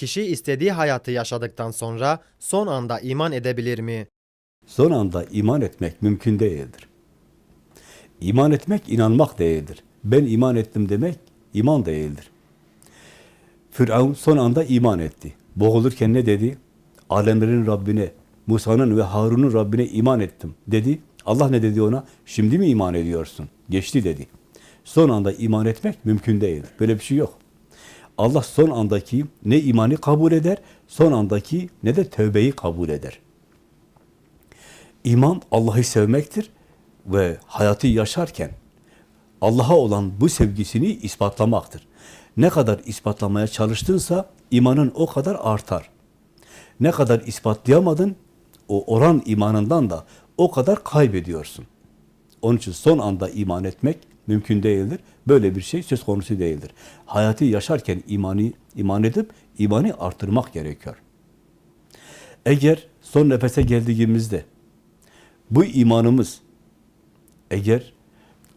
Kişi istediği hayatı yaşadıktan sonra son anda iman edebilir mi? Son anda iman etmek mümkün değildir. İman etmek inanmak değildir. Ben iman ettim demek iman değildir. Firavun son anda iman etti. Boğulurken ne dedi? Alemlerin Rabbine, Musa'nın ve Harun'un Rabbine iman ettim dedi. Allah ne dedi ona? Şimdi mi iman ediyorsun? Geçti dedi. Son anda iman etmek mümkün değildir. Böyle bir şey yok. Allah son andaki ne imanı kabul eder, son andaki ne de tövbeyi kabul eder. İman Allah'ı sevmektir ve hayatı yaşarken Allah'a olan bu sevgisini ispatlamaktır. Ne kadar ispatlamaya çalıştınsa imanın o kadar artar. Ne kadar ispatlayamadın, o oran imanından da o kadar kaybediyorsun. Onun için son anda iman etmek mümkün değildir. Böyle bir şey söz konusu değildir. Hayatı yaşarken imanı iman edip imanı artırmak gerekiyor. Eğer son nefese geldiğimizde bu imanımız eğer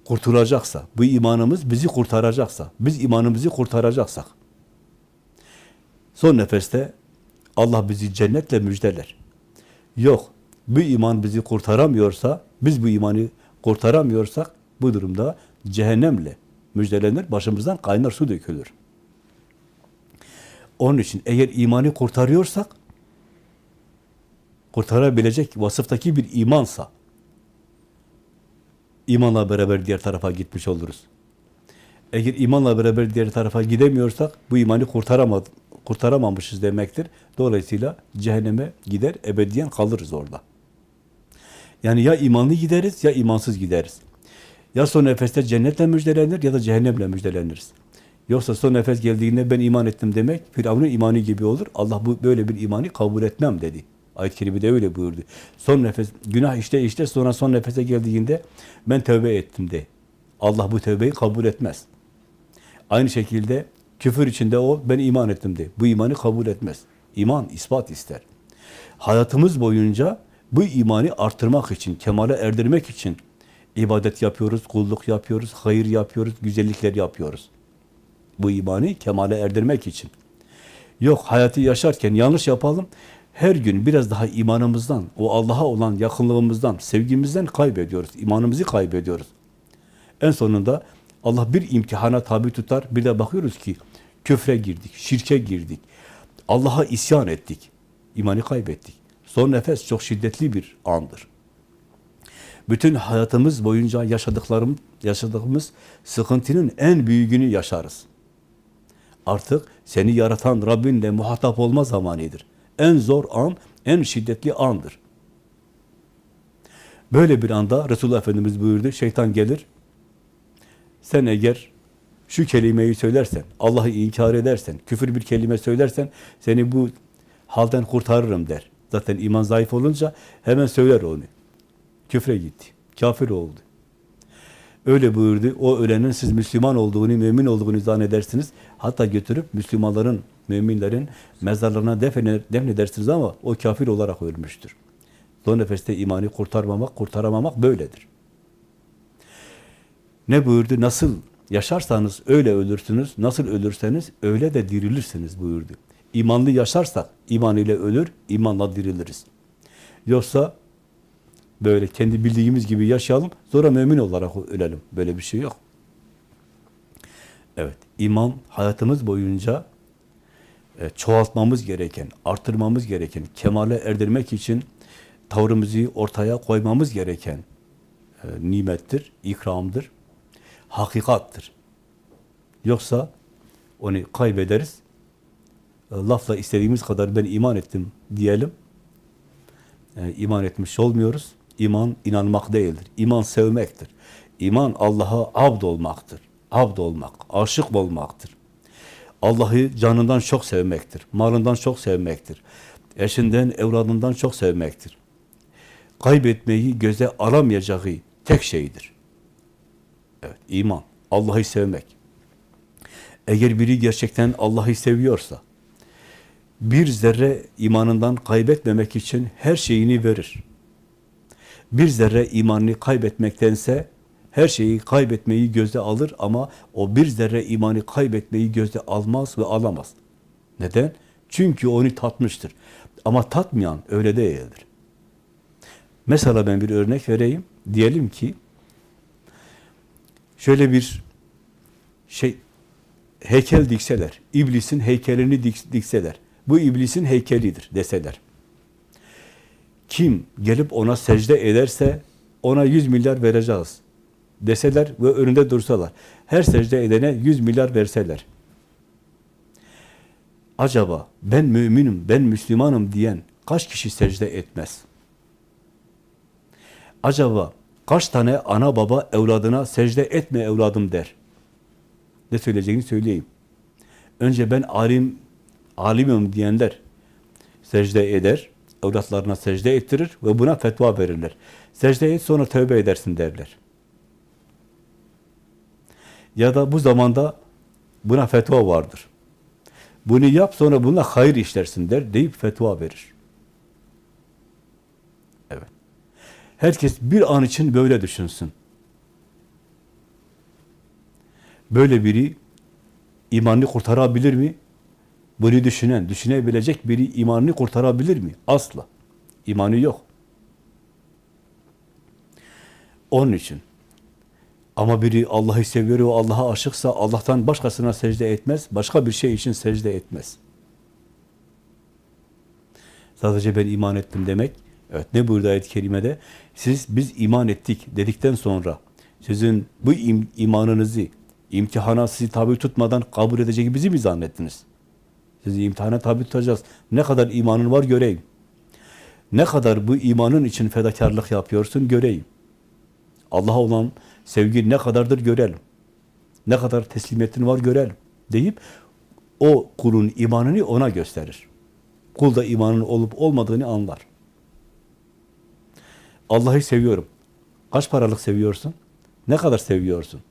kurtulacaksa, bu imanımız bizi kurtaracaksa, biz imanımızı kurtaracaksak, son nefeste Allah bizi cennetle müjdeler. Yok, bu iman bizi kurtaramıyorsa, biz bu imanı kurtaramıyorsak, bu durumda cehennemle müjdelenir, başımızdan kaynar su dökülür. Onun için eğer imanı kurtarıyorsak, kurtarabilecek vasıftaki bir imansa, imanla beraber diğer tarafa gitmiş oluruz. Eğer imanla beraber diğer tarafa gidemiyorsak, bu imanı kurtaramadı, kurtaramamışız demektir. Dolayısıyla cehenneme gider, ebediyen kalırız orada. Yani ya imanlı gideriz, ya imansız gideriz. Ya son nefeste cennetle müjdelenir ya da cehennemle müjdeleniriz. Yoksa son nefes geldiğinde ben iman ettim demek, Firavun'un imanı gibi olur. Allah bu böyle bir imanı kabul etmem dedi. Ayet-i Kerime'de öyle buyurdu. Son nefes, günah işte işte sonra son nefese geldiğinde ben tövbe ettim de. Allah bu tövbeyi kabul etmez. Aynı şekilde küfür içinde o ben iman ettim de. Bu imanı kabul etmez. İman ispat ister. Hayatımız boyunca bu imanı artırmak için, kemale erdirmek için ibadet yapıyoruz, kulluk yapıyoruz, hayır yapıyoruz, güzellikler yapıyoruz. Bu imanı kemale erdirmek için. Yok hayatı yaşarken yanlış yapalım, her gün biraz daha imanımızdan, o Allah'a olan yakınlığımızdan, sevgimizden kaybediyoruz, imanımızı kaybediyoruz. En sonunda Allah bir imtihana tabi tutar, bir de bakıyoruz ki küfre girdik, şirke girdik, Allah'a isyan ettik, imanı kaybettik. Son nefes çok şiddetli bir andır. Bütün hayatımız boyunca yaşadıklarım, yaşadığımız sıkıntının en büyüğünü yaşarız. Artık seni yaratan Rabbinle muhatap olma zamanıdır. En zor an, en şiddetli andır. Böyle bir anda Resulullah Efendimiz buyurdu, şeytan gelir, sen eğer şu kelimeyi söylersen, Allah'ı inkar edersen, küfür bir kelime söylersen, seni bu halden kurtarırım der. Zaten iman zayıf olunca hemen söyler onu. Küfre gitti, kafir oldu. Öyle buyurdu, o ölenin siz Müslüman olduğunu, mümin olduğunu zannedersiniz. Hatta götürüp Müslümanların, müminlerin mezarlarına defne, defnedersiniz ama o kafir olarak ölmüştür. Son nefeste imanı kurtarmamak, kurtaramamak böyledir. Ne buyurdu? Nasıl yaşarsanız öyle ölürsünüz, nasıl ölürseniz öyle de dirilirsiniz buyurdu. İmanlı yaşarsak iman ile ölür, imanla diriliriz. Yoksa böyle kendi bildiğimiz gibi yaşayalım, sonra mümin olarak ölelim. Böyle bir şey yok. Evet, iman hayatımız boyunca e, çoğaltmamız gereken, artırmamız gereken, kemale erdirmek için tavrımızı ortaya koymamız gereken e, nimettir, ikramdır, hakikattır. Yoksa onu kaybederiz, e, lafla istediğimiz kadar ben iman ettim diyelim, e, iman etmiş olmuyoruz. İman inanmak değildir. İman sevmektir. İman Allah'a abd olmaktır. Abd olmak, aşık olmaktır. Allah'ı canından çok sevmektir. Malından çok sevmektir. Eşinden, evladından çok sevmektir. Kaybetmeyi göze alamayacağı tek şeydir. Evet, iman. Allah'ı sevmek. Eğer biri gerçekten Allah'ı seviyorsa, bir zerre imanından kaybetmemek için her şeyini verir. Bir zerre imanını kaybetmektense her şeyi kaybetmeyi göze alır ama o bir zerre imanı kaybetmeyi göze almaz ve alamaz. Neden? Çünkü onu tatmıştır. Ama tatmayan öyle değildir. Mesela ben bir örnek vereyim. Diyelim ki şöyle bir şey heykel dikseler, iblisin heykelini dik- dikseler, bu iblisin heykelidir deseler. Kim gelip ona secde ederse ona 100 milyar vereceğiz deseler ve önünde dursalar. Her secde edene 100 milyar verseler. Acaba ben müminim, ben Müslümanım diyen kaç kişi secde etmez? Acaba kaç tane ana baba evladına secde etme evladım der? Ne söyleyeceğini söyleyeyim. Önce ben alim, alimim diyenler secde eder, evlatlarına secde ettirir ve buna fetva verirler. Secde et sonra tövbe edersin derler. Ya da bu zamanda buna fetva vardır. Bunu yap sonra bununla hayır işlersin der deyip fetva verir. Evet. Herkes bir an için böyle düşünsün. Böyle biri imanını kurtarabilir mi? Bunu düşünen, düşünebilecek biri imanını kurtarabilir mi? Asla. İmanı yok. Onun için. Ama biri Allah'ı seviyor ve Allah'a aşıksa Allah'tan başkasına secde etmez, başka bir şey için secde etmez. Sadece ben iman ettim demek, evet ne buyurdu ayet-i kerimede? Siz biz iman ettik dedikten sonra sizin bu im- imanınızı imtihana sizi tabi tutmadan kabul edecek bizi mi zannettiniz? Sizi imtihana tabi tutacağız. Ne kadar imanın var göreyim. Ne kadar bu imanın için fedakarlık yapıyorsun göreyim. Allah'a olan sevgi ne kadardır görelim. Ne kadar teslimiyetin var görelim deyip o kulun imanını ona gösterir. Kul da imanın olup olmadığını anlar. Allah'ı seviyorum. Kaç paralık seviyorsun? Ne kadar seviyorsun?